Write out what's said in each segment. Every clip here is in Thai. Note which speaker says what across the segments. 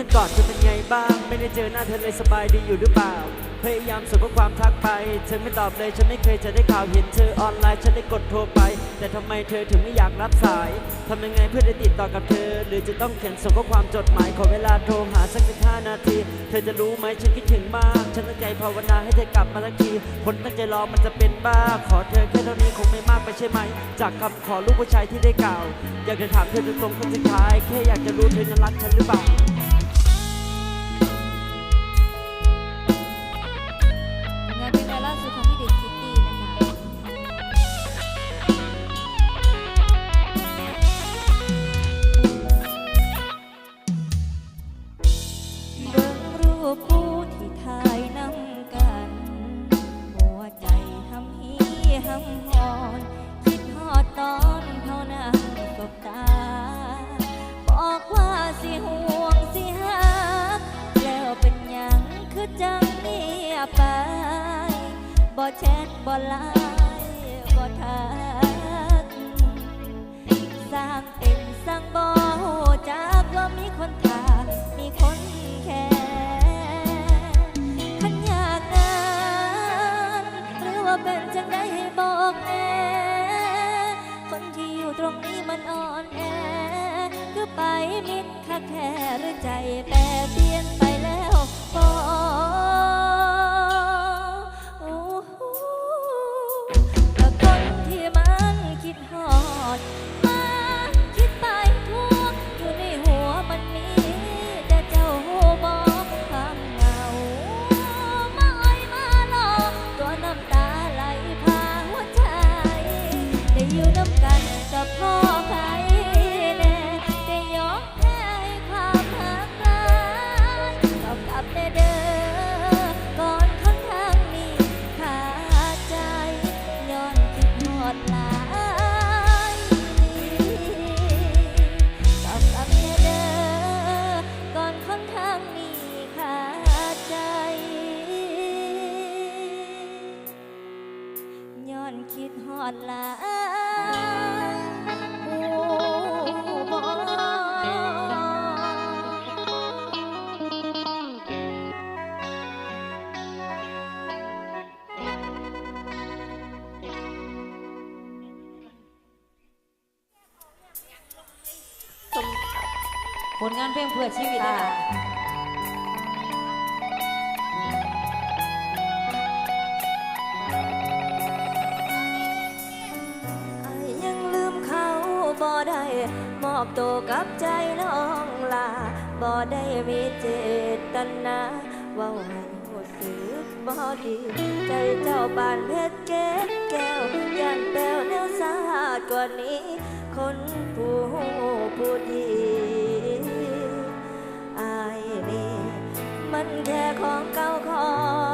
Speaker 1: ฉันกอดเธอเป็นไงบ้าง ไม่ได้เจอหน้าเธอเลยสบายดีอยู่หรือเปล่า พยายามส่งข้อความทักไป เธอไม่ตอบเลยฉันไม่เคยจะได้ข่าวเห็นเธอออนไลน์ฉันได้กดโทรไป แต่ทำไมเธอถึงไม่อยากรับสายทำยังไงเพื่อได้ติดต่อกับเธอ หรือจะต้องเขียนส่งข้อความจดหมายขอเวลาโทรหาสักสิบห้านาที เธอจะรู้ไหมฉันคิดถึงมาก ฉันตั้งใจภาวนาให้เธอกลับมาสักทีคนตั้งใจรอมันจะเป็นบ้า ขอเธอแค่เท่านี้คงไม่มากไปใช่ไหม จากคำขอลูกผู้ชายที่ได้กล่าว อยากจะถามเธอตรงๆคำสุดท้าย แค่อยากจะรู้เธอยังรักฉันหรือเปล่า
Speaker 2: จังเงียบไปบ่แชทบ่ไลน์บ่ทักสร้างเป็นสร้างบ่ฮู้จักว่ามีคนทามีคนแค่ขันอยากงานหรือว่าเป็นจังได้ให้บอกแน่คนที่อยู่ตรงนี้มันอ่อนแอคือไปมิดคักแท้หรือใจแปรเปลี่ยนไป ลงานเพ
Speaker 3: ลงเพื่อชีวิตนะคะ
Speaker 2: ยังลืมเขาบ่ได้มอบตัวกับใจน้องลาบ่ได้มีเจตนาว่าให้รู้สึกบ่ดี ใจเจ้าบานเพชรเก็บแก้วยันแป้วแนวสาดกว่านี้ คนผู้ผู้ดี แค่ของเก่าของ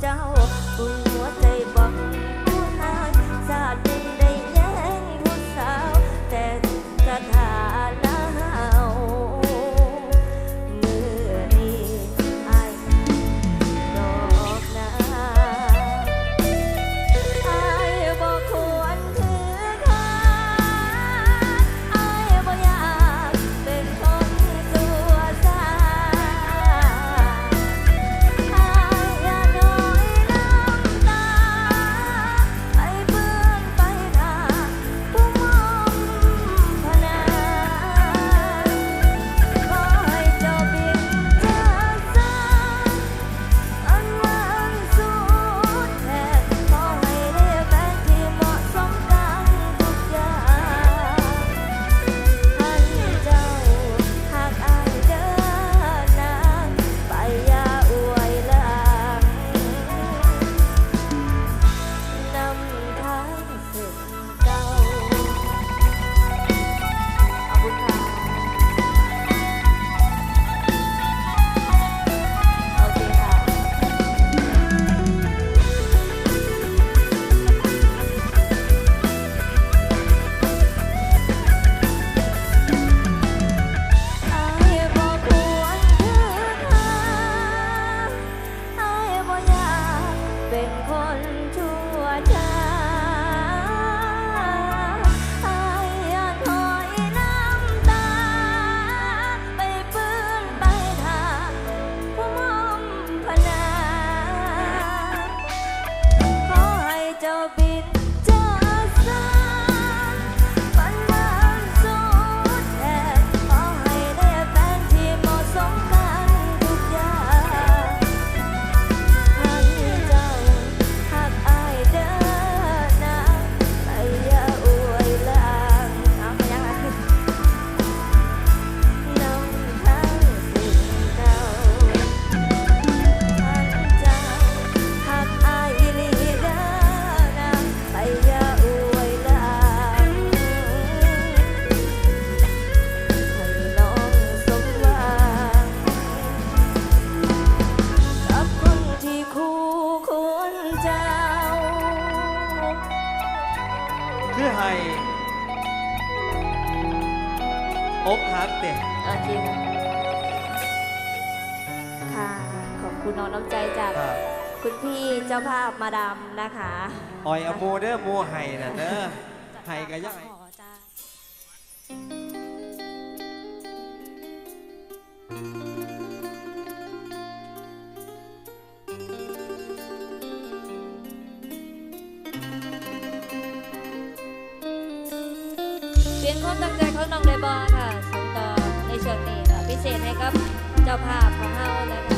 Speaker 2: เจ้าอุ่หัวใจาพมาดามนะคะอ่อยอาโมเด้อโมไห่น่ะเด้อไห่ก็ยังไง ขอจ้า
Speaker 4: ยน
Speaker 2: ความตั้งใจของน้องเลบอค่ะส่งต่อในช่วงนี้ค่ะพิเศษให้กับเจ้าภาพของเฮานะคะ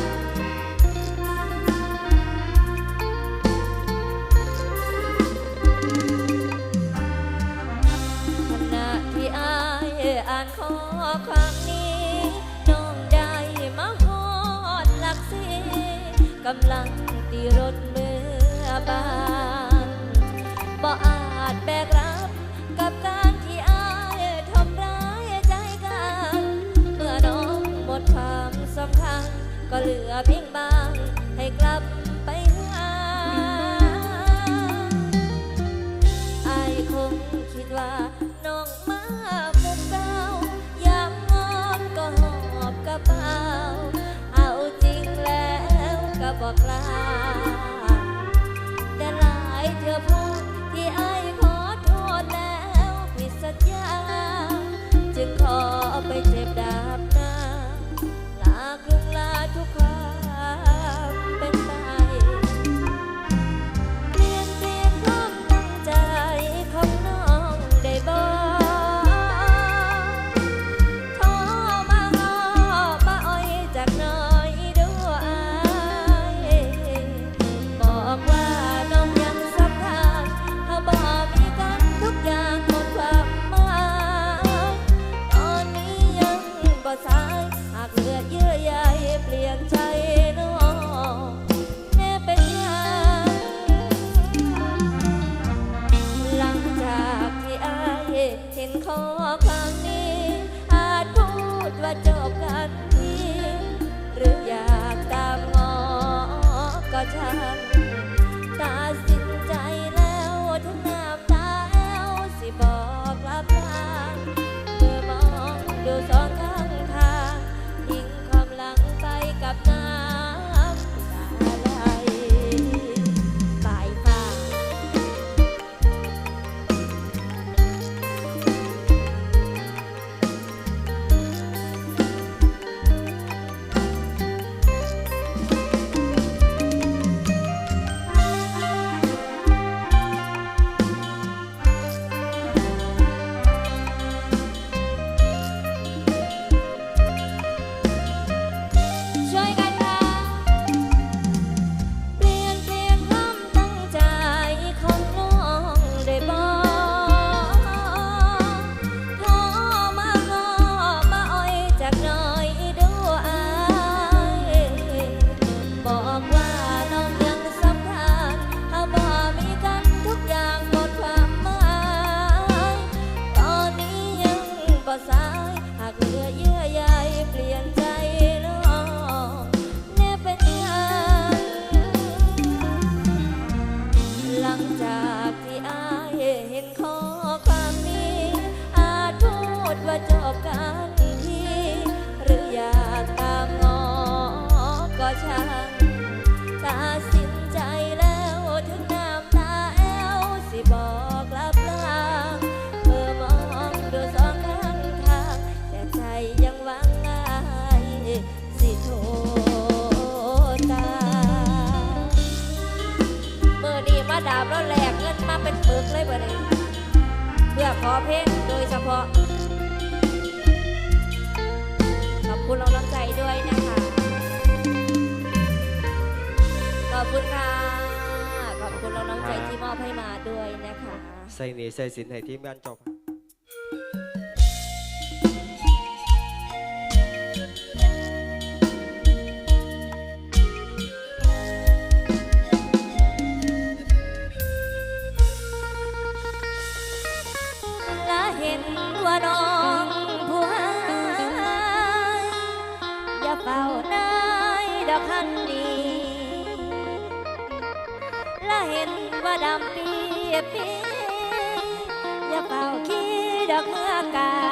Speaker 2: การขอครั้งนี้น้องได้มาหอดหลักสีกำลังตีรถเมื่อบางบ่อาจแบกรับกับการที่อายทำร้ายใจกัน เมื่อน้องหมดความสำคัญ ก็เหลือเพียงบางให้กลับ กล้า ห็นขอควางนี้ อาจพูดว่าจบกันทีหรืออยากตามงอก็ช่าง ขอเพลงโดยเฉพาะ ขอบคุณเราลังใจด้วยนะคะ ขอบคุณค่ะ ขอบคุณเราลังใจที่มอบให้มาด้วยนะคะ
Speaker 4: ใส่หนีใส่สินให้ทีมงานจบ
Speaker 2: ว่าดำปีปีอย่าเป่าขี้ดอกเมื่อกา